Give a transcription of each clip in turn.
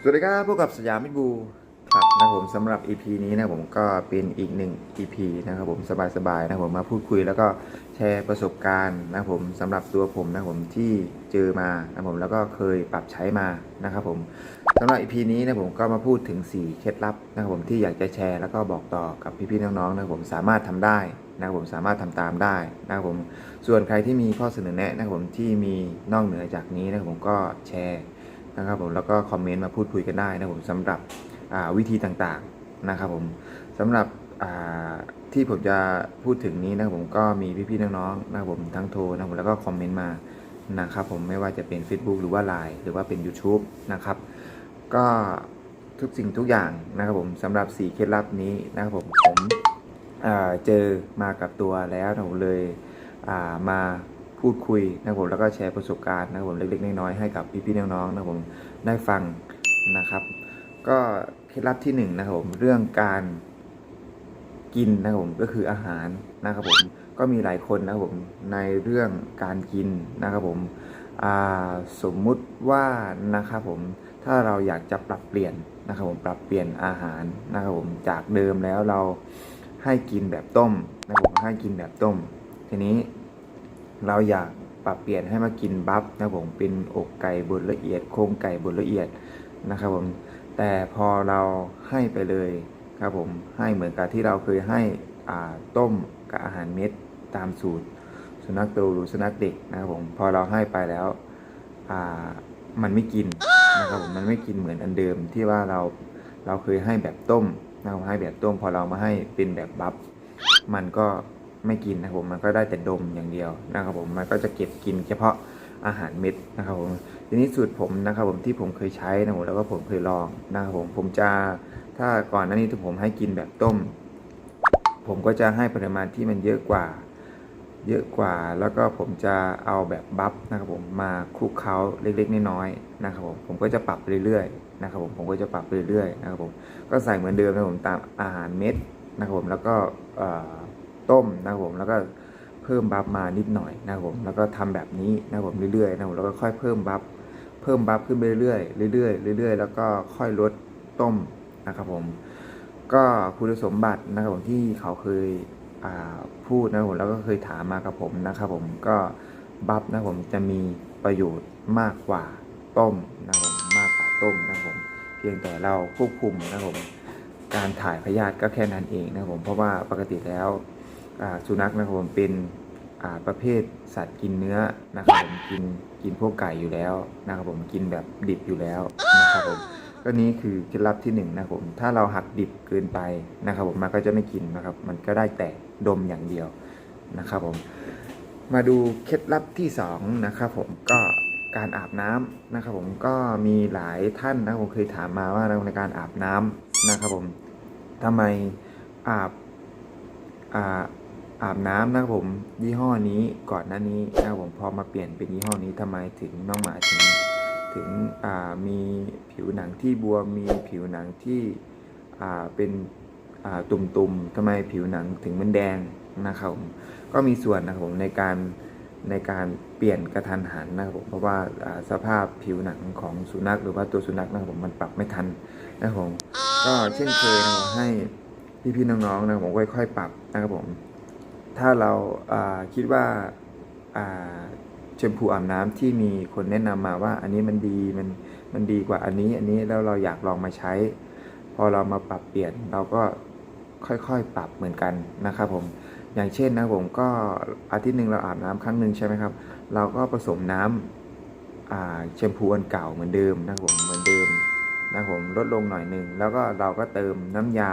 สวัสดีครับพบกับสยามมิตรบูครับนะผมสำหรับ EP นี้นะผมก็เป็นอีกหนึ่ง EP นะครับผมสบายๆนะผมมาพูดคุยแล้วก็แชร์ประสบการณ์นะผมสำหรับตัวผมนะผมที่เจอมานะผมแล้วก็เคยปรับใช้มานะครับผมสำหรับ EP นี้นะผมก็มาพูดถึง 4 เคล็ดลับนะครับผมที่อยากจะแชร์แล้วก็บอกต่อกับพี่ๆน้องๆนะผมสามารถทำได้นะครับผมสามารถทำตามได้นะครับผมส่วนใครที่มีข้อเสนอแนะนะครับผมที่มีนอกเหนือจากนี้นะผมก็แชร์ นะครับผมแล้วก็คอมเมนต์มาพูดคุยกันได้นะผมสำหรับวิธีต่างๆนะครับผมสำหรับที่ผมจะพูดถึงนี้นะครับผมก็มีพี่ๆน้องๆนะครับผมทั้งโทรนะครับผมแล้วก็คอมเมนต์มานะครับผมไม่ว่าจะเป็น Facebook หรือว่า Line หรือว่าเป็น YouTube นะครับ ก็ทุกสิ่งทุกอย่างนะครับผมสำหรับ 4 เคล็ดลับนี้นะครับผมผมเจอมากับตัวแล้วผมเลยมา พูดคุยนะครับผมแล้วก็แชร์ประสบการณ์นะครับผมเล็กๆน้อยๆให้กับพี่ๆน้องๆนะครับผมได้ฟังนะครับ ก็เคล็ดลับที่หนึ่งนะครับผมเรื่องการกินนะครับผมก็คืออาหารนะครับผมก็มีหลายคนนะครับผมในเรื่องการกินนะครับผมสมมุติว่านะครับผมถ้าเราอยากจะปรับเปลี่ยนนะครับผมปรับเปลี่ยนอาหารนะครับผมจากเดิมแล้วเราให้กินแบบต้มนะครับผมให้กินแบบต้ม ทีนี้ เราอยากปรับเปลี่ยนให้มากินบัฟนะผมเป็นอกไก่บดละเอียดโครงไก่บดละเอียดนะครับผมแต่พอเราให้ไปเลยครับผมให้เหมือนกับที่เราเคยให้อ่าต้มกับอาหารเม็ดตามสูตร สุนัขโตหรือสุนัขเด็กนะครับผมพอเราให้ไปแล้วอ่ามันไม่กินนะครับผมมันไม่กินเหมือนอันเดิมที่ว่าเราเราเคยให้แบบต้มนะครับให้แบบต้ม พอเรามาให้เป็นแบบบัฟมันก็ ไม่กินนะครับผมมันก็ได้แต่ดมอย่างเดียวนะครับผมมันก็จะเก็บกินเฉพาะอาหารเม็ดนะครับผมทีนี้สูตรผมนะครับผมที่ผมเคยใช้นะผมแล้วก็ผมเคยลองนะครับผมผมจะถ้าก่อนหน้านี้ที่ผมให้กินแบบต้ม ผมก็จะให้ปริมาณที่มันเยอะกว่าเยอะกว่าแล้วก็ผมจะเอาแบบบัฟนะครับผมมาคลุกเคล้าเล็กๆน้อยๆนะครับผมผมก็จะปรับเรื่อยๆนะครับผมผมก็จะปรับเรื่อยๆนะครับผมก็ใส่เหมือนเดิมนะครับผมตามอาหารเม็ดนะครับผมแล้วก็ ต้มนะครับผมแล้วก็เพิ่มบัฟมานิดหน่อยนะครับผมแล้วก็ทำแบบนี้นะครับผมเรื่อยๆนะครับผมแล้วก็ค่อยเพิ่มบัฟเพิ่มบัฟขึ้นไปเรื่อยๆเรื่อยๆเรื่อยๆแล้วก็ค่อยลดต้มนะครับผมก็คุณสมบัตินะครับผมที่เขาเคยพูดนะครับผมแล้วก็เคยถามมากับผมนะครับผมก็บัฟนะครับผมจะมีประโยชน์มากกว่าต้มนะครับผมมากกว่าต้มนะครับผมเพียงแต่เราควบคุมนะครับผมการถ่ายพยาธิก็แค่นั้นเองนะครับผมเพราะว่าปกติแล้ว สุนัขนะครับผมเป็นประเภทสัตว์กินเนื้อนะครับผมกินกินพวกไก่อยู่แล้วนะครับผมกินแบบดิบอยู่แล้วนะครับผมก็นี้คือเคล็ดลับที่หนึ่งนะครับผมถ้าเราหักดิบเกินไปนะครับผมมันก็จะไม่กินนะครับ มันก็ได้แต่ดมอย่างเดียวนะครับผมมาดูเคล็ดลับที่สองนะครับผมก็การอาบน้ำนะครับผมก็มีหลายท่านนะผมเคยถามมาว่าในการอาบน้ำนะครับผมทำไมอาบอา อาบน้ำนะครับผมยี่ห้อนี้ก่อนหน้านี้นะครับผมพอมาเปลี่ยนเป็นยี่ห้อนี้ทำไมถึงน้องหมาถึงถึงมีผิวหนังที่บวมมีผิวหนังที่เป็นตุ่มๆทำไมผิวหนังถึงมันแดงนะครับผมก็มีส่วนนะครับผมในการในการเปลี่ยนกระทันหันนะครับผมเพราะว่าสภาพผิวหนังของสุนัขหรือว่าตัวสุนัขนะครับผมมันปรับไม่ทันนะครับผมก็เช่นเคยนะครับให้พี่ๆน้องๆนะครับผมค่อยๆปรับนะครับผม ถ้าเราาคิดว่าแชมพูอาบน้ำที่มีคนแนะนำมาว่า อันนี้มันดีมันมันดีกว่าอันนี้ อันนี้แล้วเราอยากลองมาใช้ พอเรามาปรับเปลี่ยนเราก็ค่อยๆปรับเหมือนกันนะครับผมอย่างเช่นนะผมก็อาทิตย์หนึ่งเราอาบน้ำครั้งหนึ่งใช่ไหมครับ เราก็ผสมน้ำอ่าแชมพูอันเก่าเหมือนเดิมนะครับผมเหมือนเดิมนะครับผมลดลงหน่อยหนึ่งแล้วก็เราก็เติมน้ำยา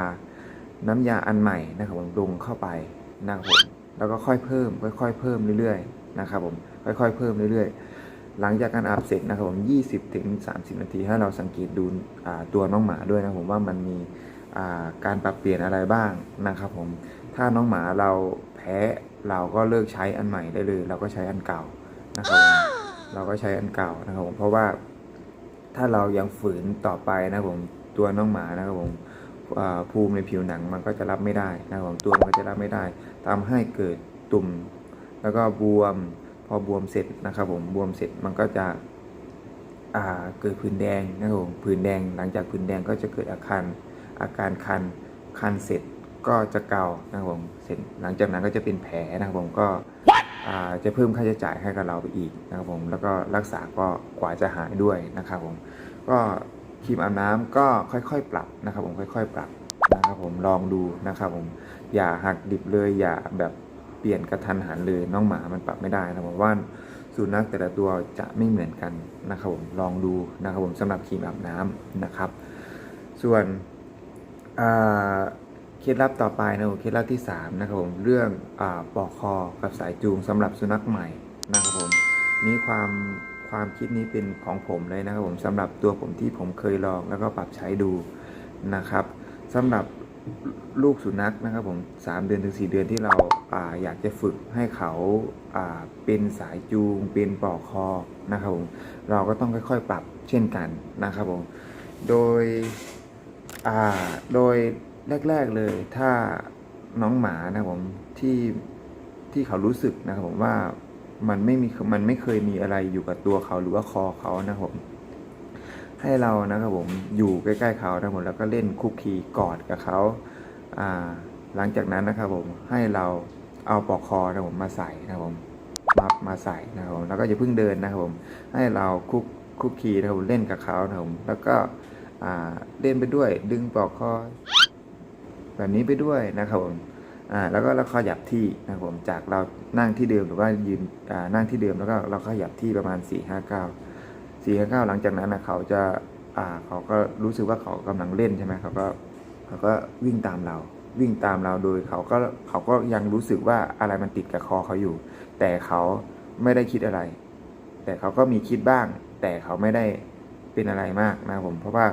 น้ำยาอันใหม่นะครับผมลงเข้าไปนะครับผม แล้วก็ค่อยเพิ่ม ค่อยๆเพิ่มเรื่อยๆนะครับผมค่อยๆเพิ่มเรื่อยๆ หลังจากการอาบเสร็จนะครับผม20ถึง30 นาทีให้เราสังเกตดูตัวน้องหมาด้วยนะผมว่ามันมีการปรับเปลี่ยนอะไรบ้างนะครับผมถ้าน้องหมาเราแพ้เราก็เลิกใช้อันใหม่ได้เลย เราก็ใช้อันเก่านะครับเราก็ใช้อันเก่านะครับผมเพราะว่าถ้าเรายังฝืนต่อไปนะผมตัวน้องหมานะครับผม ภูมิในผิวหนังมันก็จะรับไม่ได้นะครับผมตัวมันก็จะรับไม่ได้ทำให้เกิดตุ่ม แล้วก็บวมพอบวมเสร็จนะครับผมบวมเสร็จมันก็จะอ่าเกิดผื่นแดงนะครับผมผื่นแดงหลังจากผื่นแดงก็จะเกิดอาการอาการคันคันเสร็จก็จะเกานะครับผมเสร็จหลังจากนั้นก็จะเป็นแผลนะครับผมก็อ่าจะเพิ่มค่าใช้จ่ายให้กับเราไปอีกนะครับผมแล้วก็รักษาก็กว่าจะหายด้วยนะครับผมก็ ครีมอาบน้ำก็ค่อยๆ ปรับนะครับผมค่อย ๆ ปรับนะครับผมลองดูนะครับผมอย่าหักดิบเลยอย่าแบบเปลี่ยนกระทันหันเลยน้องหมามันปรับไม่ได้นะผมว่าสุนัขแต่ละตัวจะไม่เหมือนกันนะครับผมลองดูนะครับผมสำหรับครีมอาบน้ำนะครับ ส่วนเคล็ดลับต่อไปนะผมเคล็ดลับที่3นะครับผมเรื่องอปลอกคอกับสายจูงสำหรับสุนัขใหม่นะครับผมนี่ความ ความคิดนี้เป็นของผมเลยนะครับผมสำหรับตัวผมที่ผมเคยลองแล้วก็ปรับใช้ดูนะครับสำหรับลูกสุนัขนะครับผม3เดือนถึง 4 เดือนที่เราอาอยากจะฝึกให้เขาาเป็นสายจูง เป็นปลอกคอนะครับผมเราก็ต้องค่อยๆ ปรับเช่นกันนะครับผมโดยโดยแรก ๆเลยถ้าน้องหมานะครับผมที่ที่เขารู้สึกนะครับผมว่า มันไม่มีมันไม่เคยมีอะไรอยู่กับตัวเขาหรือว่าคอเขานะครับผมให้เรานะครับผมอยู่ใกล้ๆเขานะผมแล้วก็เล่นคุกคีกอดกับเขาอ่าหลังจากนั้นนะครับผมให้เราเอาปลอกคอนะผมมาใส่นะครับผมมามาใส่นะครับผมแล้วก็อย่าเพิ่งเดินนะครับผมให้เราคุกคุกคีนะครับผมเล่นกับเขานะครับผมแล้วก็อ่าเล่นไปด้วยดึงปลอกคอแบบนี้ไปด้วยนะครับผม อ่าแล้วก็เราขยับที่นะครับผมจากเรานั่งที่เดิมหรือว่ายืนอ่านั่งที่เดิมแล้วก็เราขยับที่ประมาณ 4 5 9 4 5 9 หลังจากนั้นนะเขาจะอ่าเขาก็รู้สึกว่าเขากำลังเล่นใช่ไหมเขาก็เขาก็วิ่งตามเราวิ่งตามเราโดยเขาก็เขาก็ยังรู้สึกว่าอะไรมันติดกับคอเขาอยู่ แต่เขาไม่ได้คิดอะไร แต่เขาก็มีคิดบ้าง แต่เขาไม่ได้เป็นอะไรมากนะครับผม เพราะว่า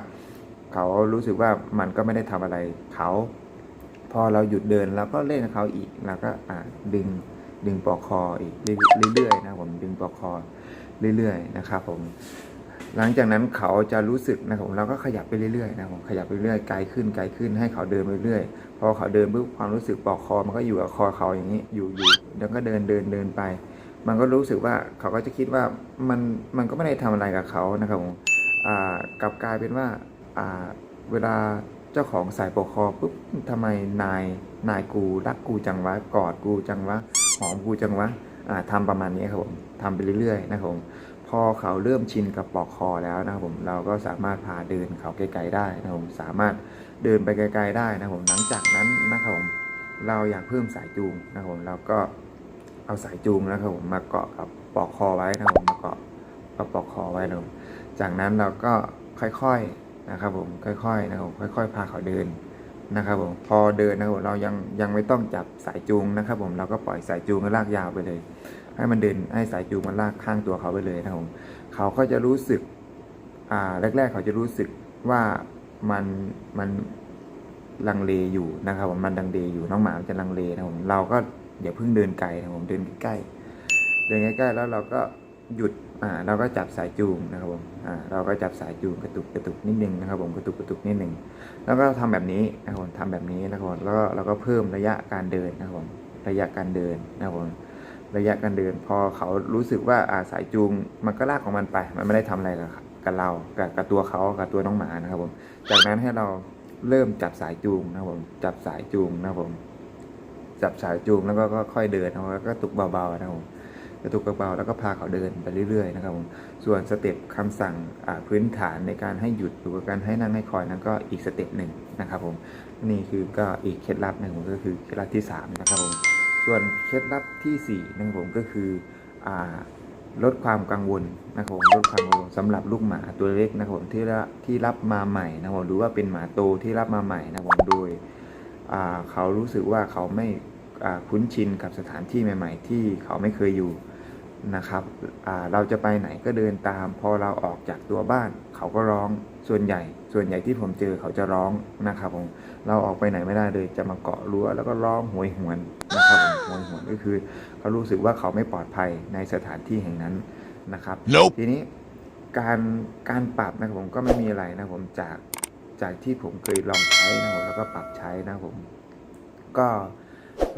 เขารู้สึกว่ามันก็ไม่ได้ทำอะไรเขา พอเราหยุดเดินเราก็เล่นเขาอีกเราก็ดึงดึงปลอกคออีกเรื่อยๆนะผมดึงปลอกคอเรื่อยๆนะครับผมหลังจากนั้นเขาจะรู้สึกนะครับผมเราก็ขยับไปเรื่อยๆนะครับผมขยับไปเรื่อยไกลขึ้นไกลขึ้นให้เขาเดินไปเรื่อยพอเขาเดินปุ๊บความรู้สึกปลอกคอมันก็อยู่กับคอเขาอย่างนี้อยู่อยู่แล้วก็เดินเดินเดินไป มันก็รู้สึกว่าเขาก็จะคิดว่ามันมันก็ไม่ได้ทำอะไรกับเขานะครับผมกลับกลายเป็นว่าเวลา เจ้าของสายปกคอปุ๊บทำไมนายนายกูรักกูจังวะกอดกูจังวะหอมกูจังวะอ่าทำประมาณนี้ครับผมทำไปเรื่อยๆนะครับผมพอเขาเริ่มชินกับปลอกคอแล้วนะครับผมเราก็สามารถพาเดินเขาไกลๆได้นะครับผมสามารถเดินไปไกลๆได้นะครับผมหลังจากนั้นนะครับผมเราอยากเพิ่มสายจูงนะครับผมเราก็เอาสายจูงนะครับผมมาเกาะกับปลอกคอไว้นะครับผมมาเกาะกับปลอกคอไว้นะครับจากนั้นเราก็ค่อยๆ นะครับผมค่อยๆนะครับค่อย ๆ พาเขาเดินนะครับผมพอเดินนะครับเรายังยังไม่ต้องจับสายจูงนะครับ ผมเราก็ปล่อยสายจูงก็ลากยาวไปเลย ให้มันเดินให้สายจูงมันลากข้างตัวเขาไปเลยนะครับผมเขาก็จะรู้สึกอ่าแรก ๆ เขาจะรู้สึกว่ามันมันลังเลอยู่นะครับผมมันลังเลอยู่น้องหมามันจะลังเลนะครับผมเราก็อย่าเพิ่งเดินไกลนะครับผมเดินใกล้ๆเดินใกล้ๆแล้วเราก็ หยุดอ่าเราก็จับสายจูงนะครับผมอ่าเราก็จับสายจูงกระตุกกระตุกนิดนึงนะครับผมกระตุกกระตุกนิดนึงแล้วก็ทำแบบนี้นะครับผมทำแบบนี้นะครับผมแล้วก็เราก็เพิ่มระยะการเดินนะครับผมระยะการเดินนะครับผมระยะการเดิน พอเขารู้สึกว่าอาสายจูงมันก็ลากของมันไป มันไม่ได้ทำอะไรกับกับเรากับกับตัวเขากับตัวน้องหมานะครับผมจากนั้นให้เราเริ่มจับสายจูงนะครับผมจับสายจูงนะครับผมจับสายจูงแล้วก็ค่อยเดินแล้วก็ตุกเบาๆนะครับผม กระตุกเบาๆแล้วก็พาเขาเดินไปเรื่อยๆนะครับผมส่วนสเต็ปคำสั่งพื้นฐานในการให้หยุดหรือการให้นั่งให้คอยนั้นก็อีกสเต็ปหนึ่งนะครับผมนี่คือก็อีกเคล็ดลับหนึ่งผมก็คือเคล็ดลับที่สามนะครับผมส่วนเคล็ดลับที่4นะครับผมก็คืออลดความกังวลนะครับผมลดความกังวลสำหรับลูกหมาตัวเล็กนะครับผมที่รับที่รับมาใหม่นะครับผมหรือว่าเป็นหมาโตที่รับมาใหม่นะครับผมโดยเขารู้สึกว่าเขาไม่คุ้นชินกับสถานที่ใหม่ ๆ ที่เขาไม่เคยอยู่ นะครับอ่าเราจะไปไหนก็เดินตาม พอเราออกจากตัวบ้าน เขาก็ร้องส่วนใหญ่ ส่วนใหญ่ที่ผมเจอเขาจะร้องนะครับผมเราออกไปไหนไม่ได้เลยจะมาเกาะรั้วแล้วก็ร้องโหวยหวนนะครับผมโหวยหวนก็คือเขารู้สึกว่าเขาไม่ปลอดภัยในสถานที่แห่งนั้นนะครับ Nope ทีนี้การการปรับนะครับผมก็ไม่มีอะไรนะครับผมจากจากที่ผมเคยลองใช้นะครับผมแล้วก็ปรับใช้นะครับผมก็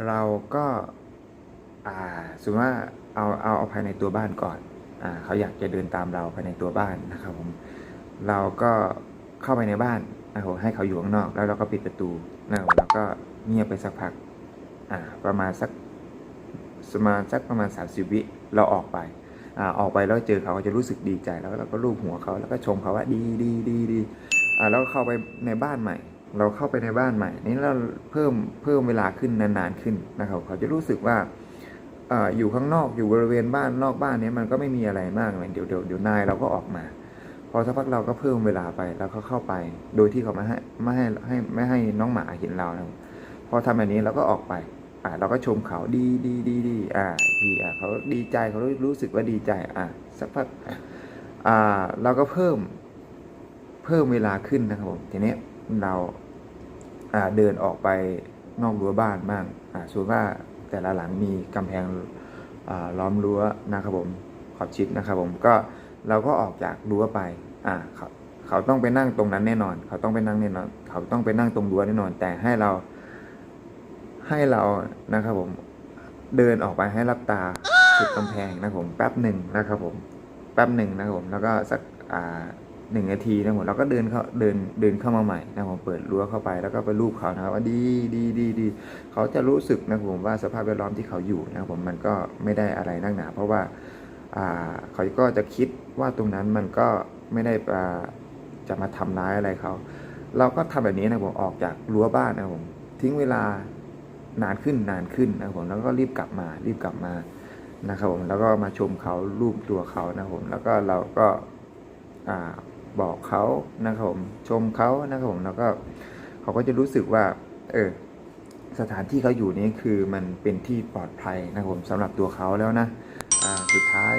เราก็อ่าสมมติว่า เอาเอาเอาภายในตัวบ้านก่อนอ่าเขาอยากจะเดินตามเราไปในตัวบ้านนะครับผมเราก็เข้าไปในบ้านนะครับให้เขาอยู่ข้างนอก แล้วเราก็ปิดประตูนะครับแล้วก็เงียบไปสักพักอ่าประมาณสักประมาณสักประมาณ30วิเราออกไปอ่าออกไปแล้วเจอเขาก็จะรู้สึกดีใจแล้วเราก็ลูบหัวเขาแล้วก็ชมเขาว่าดีดีดีดีอ่าแล้วเข้าไปในบ้านใหม่ เราเข้าไปในบ้านใหม่ นี่เราเพิ่มเพิ่มเวลาขึ้นนานๆขึ้นนะครับ เขาจะรู้สึกว่า ออยู่ข้างนอกอยู่บริเวณบ้านนอกบ้านเนี้ยมันก็ไม่มีอะไรมากเลยเดี๋ยวเดี๋ยวเดี๋ยวนายเราก็ออกมา พอสักพักเราก็เพิ่มเวลาไปแล้วก็เข้าไป โดยที่เขาไม่ให้ไม่ให้ให้ไม่ให้น้องหมาเห็นเรานะพอทำแบบนี้เราก็ออกไปอ่าเราก็ชมเขาดีดีดีดีอ่าทีอ่าเขาดีใจเขารู้สึกว่าดีใจอ่าสักพักอ่าเราก็เพิ่มเพิ่มเวลาขึ้นนะครับผมทีนี้เราอ่าเดินออกไปนอกรั้วบ้านบ้างอ่าส่วนว่า แต่ละหลังมีกำแพงล้อมรั้วนะครับผมขอบชิดนะครับผมก็เราก็ออกจากรั้วไปอ่าเขาเขาต้องไปนั่งตรงนั้นแน่นอน เขาต้องไปนั่งแน่นอน เขาต้องไปนั่งตรงรั้วแน่นอน แต่ให้เราให้เรานะครับผมเดินออกไปให้รับตาสุดกำแพงนะครับผมแป๊บหนึ่งนะครับผมแป๊บหนึ่งนะครับผมแล้วก็สักอ่า หนึ่งนาทีนะผมเราก็เดินเข้าเดินเดินเข้ามาใหม่นะผมเปิดรั้วเข้าไปแล้วก็ไปรูปเขานะครับว่าดีดีดีดีเขาจะรู้สึกนะผมว่าสภาพแวดล้อมที่เขาอยู่นะผมมันก็ไม่ได้อะไรนักหนา เพราะว่าอ่าเขาก็จะคิดว่าตรงนั้นมันก็ไม่ได้อ่าจะมาทำร้ายอะไรเขา เราก็ทำแบบนี้นะผมออกจากรั้วบ้านนะผมทิ้งเวลานานขึ้นนานขึ้นนะผมแล้วก็รีบกลับมารีบกลับมานะครับผมแล้วก็มาชมเขารูปตัวเขานะผมแล้วก็เราก็อ่า บอกเขานะครับผมชมเขานะครับผมแล้วก็เขาก็จะรู้สึกว่า เออสถานที่เขาอยู่นี่คือมันเป็นที่ปลอดภัยนะครับผมสำหรับตัวเขาแล้วนะสุดท้าย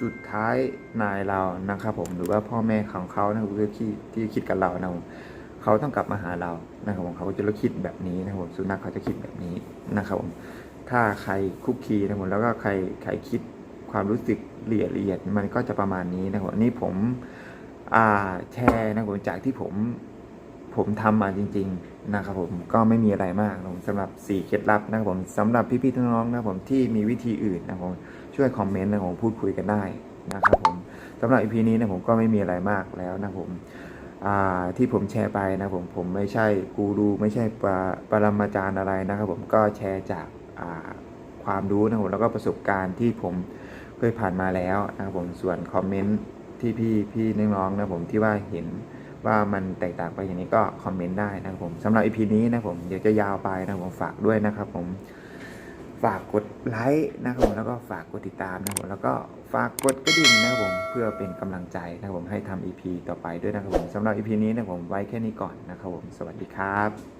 จุดท้ายนายเรานะครับผมหรือว่าพ่อแม่ของเขานะครับที่ที่คิดกับเรานะครับผมเขาต้องกลับมาหาเรานะครับผมเขาก็จะคิดแบบนี้นะครับผมสุนัขเขาจะคิดแบบนี้นะครับผมถ้าใครคุกคีนะครับผมแล้วก็ใครใครคิดความรู้สึก ละเอียดละเอียดมันก็จะประมาณนี้นะครับนี้ผมแชร์นะครับผมจากที่ผมผมทำมาจริง ๆ นะครับผมก็ไม่มีอะไรมากนะครับผมสำหรับ 4 เคล็ดลับนะครับผมสำหรับพี่ๆน้องๆนะครับผมที่มีวิธีอื่นนะครับผมช่วยคอมเมนต์นะครับผมพูดคุยกันได้นะครับผมสำหรับ EP นี้นะผมก็ไม่มีอะไรมากแล้วนะครับผมที่ผมแชร์ไปนะครับผมผมไม่ใช่กูรูไม่ใช่ปรปรมาจารย์อะไรนะครับผมก็แชร์จากความรู้นะครับผมแล้วก็ประสบการณ์ที่ผม ยผ่านมาแล้วนะครับผมส่วนคอมเมนต์ที่พี่พี่น้องๆนะผมที่ว่าเห็นว่ามันแตกต่างไปอย่างนี้ก็คอมเมนต์ได้นะครับผมสำหรับ EP นี้นะครับผมเดี๋ยวจะยาวไปนะครับผมฝากด้วยนะครับผมฝากกดไลค์นะครับผมแล้วก็ฝากกดติดตามนะครับผมแล้วก็ฝากกดกระดิ่งนะครับผมเพื่อเป็นกำลังใจนะครับผมให้ทำ EP ต่อไปด้วยนะครับผมสำหรับ EP นี้นะครับผมไว้แค่นี้ก่อนนะครับผมสวัสดีครับ